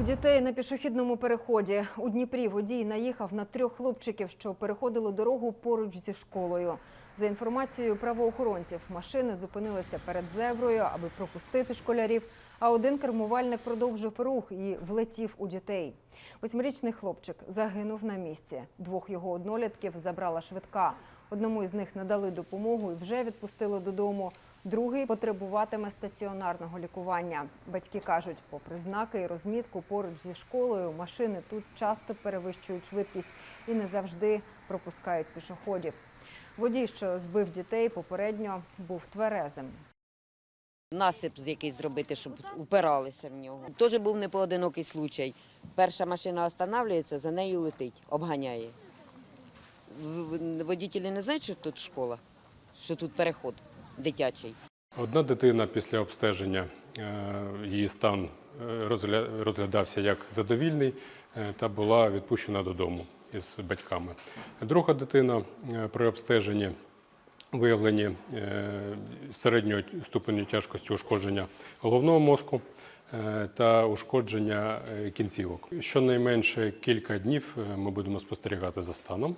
Збив дітей на пішохідному переході. У Дніпрі водій наїхав на трьох хлопчиків, що переходили дорогу поруч зі школою. За інформацією правоохоронців, машини зупинилися перед зеброю, аби пропустити школярів. А один кермувальник продовжив рух і влетів у дітей. Восьмирічний хлопчик загинув на місці. Двох його однолітків забрала швидка. Одному із них надали допомогу і вже відпустили додому. Другий потребуватиме стаціонарного лікування. Батьки кажуть, попри знаки і розмітку поруч зі школою, машини тут часто перевищують швидкість і не завжди пропускають пішоходів. Водій, що збив дітей, попередньо був тверезим. Насип з якийсь зробити, щоб упиралися в нього. Теж був непоодинокий случай. Перша машина останавлюється, за нею летить, обганяє. Водітелі не знають, що тут школа, що тут переход дитячий. Одна дитина після обстеження, е, її стан е, розглядався як задовільний е, та була відпущена додому із батьками. Друга дитина е, при обстеженні виявлені середньою ступеню тяжкості ушкодження головного мозку е, та ушкодження е, кінцівок. Щонайменше кілька днів е, ми будемо спостерігати за станом.